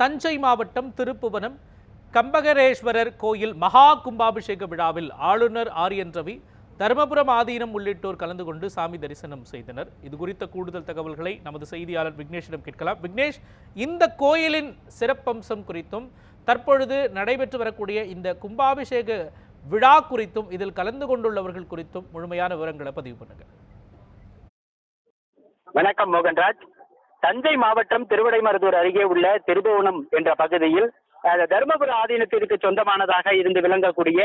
தஞ்சை மாவட்டம் திருப்புவனம் கம்பகரேஸ்வரர் கோயில் மகா கும்பாபிஷேக விழாவில் ஆளுநர் ஆரியன் ரவி தருமபுரம் ஆதீனம் உள்ளிட்டோர் கலந்து கொண்டு சாமி தரிசனம் செய்தனர். இது குறித்த கூடுதல் தகவல்களை நமது செய்தியாளர் விக்னேஷிடம் கேட்கலாம். விக்னேஷ் இந்த கோயிலின் சிறப்பம்சம் குறித்தும் தற்பொழுது நடைபெற்று வரக்கூடிய இந்த கும்பாபிஷேக விழா குறித்தும் இதில் கலந்து கொண்டுள்ளவர்கள் குறித்தும் முழுமையான விவரங்களை பதிவு பண்ணுங்கள் வணக்கம் மோகன்ராஜ். தஞ்சை மாவட்டம் திருவிடைமருதூர் அருகே உள்ள திருபுவனம் என்ற பகுதியில் அஹ், தருமபுர ஆதீனத்திற்கு சொந்தமானதாக இருந்து விளங்கக்கூடிய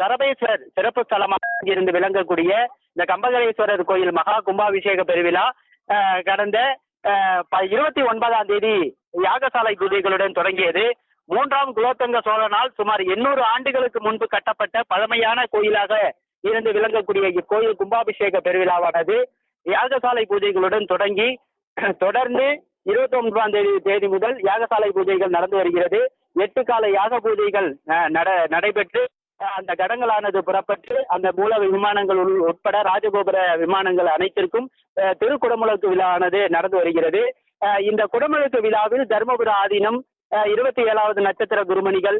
சரபேஸ்வரர் சிறப்பு ஸ்தலமாக இருந்து விளங்கக்கூடிய இந்த கம்பகரேஸ்வரர் கோயில் மகா கும்பாபிஷேக பெருவிழா அஹ், கடந்த இருபத்தி ஒன்பதாம் தேதி யாகசாலை பூஜைகளுடன் தொடங்கியது. மூன்றாம் குலோத்தங்க சோழனால் சுமார் எண்ணூறு ஆண்டுகளுக்கு முன்பு கட்டப்பட்ட பழமையான கோயிலாக இருந்து விளங்கக்கூடிய இக்கோயில் கும்பாபிஷேக பெருவிழாவானது. யாகசாலை பூஜைகளுடன் தொடங்கி தொடர்ந்து இருபத்தி ஒன்பதாம் தேதி தேதி முதல் யாகசாலை பூஜைகள் நடந்து வருகிறது. எட்டு கால யாக பூஜைகள் நட நடைபெற்று அந்த கடங்களானது புறப்பட்டு அந்த மூல விமானங்கள் உள்- உட்பட ராஜகோபுர விமானங்கள் அனைத்திற்கும் திருக்குடமுழுக்கு விழாவானது நடந்து வருகிறது. இந்த குடமுழுக்கு விழாவில் தருமபுர ஆதீனம் இருபத்தி ஏழாவது நட்சத்திர குருமணிகள்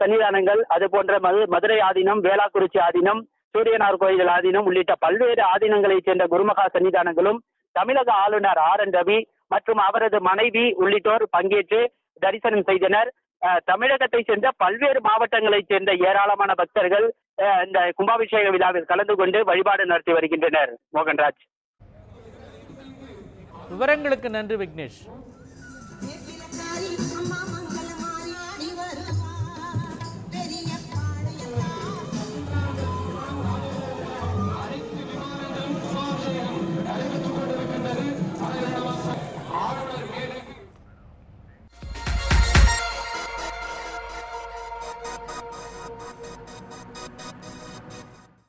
சன்னிதானங்கள் அது போன்ற மது மதுரை ஆதீனம் வேளாக்குறிச்சி ஆதீனம் சூரியனார் கோயில் ஆதீனம் உள்ளிட்ட பல்வேறு ஆதீனங்களைச் சேர்ந்த குருமகா சன்னிதானங்களும் தமிழக ஆளுநர் ஆர் என் ரவி மற்றும் அவரது மனைவி உள்ளிட்டோர் பங்கேற்று தரிசனம் செய்தனர். அஹ், சேர்ந்த பல்வேறு மாவட்டங்களைச் சேர்ந்த ஏராளமான பக்தர்கள் அஹ், இந்த கும்பாபிஷேக விழாவில் கலந்து கொண்டு வழிபாடு நடத்தி வருகின்றனர். மோகன்ராஜ். விவரங்களுக்கு நன்றி விக்னேஷ்.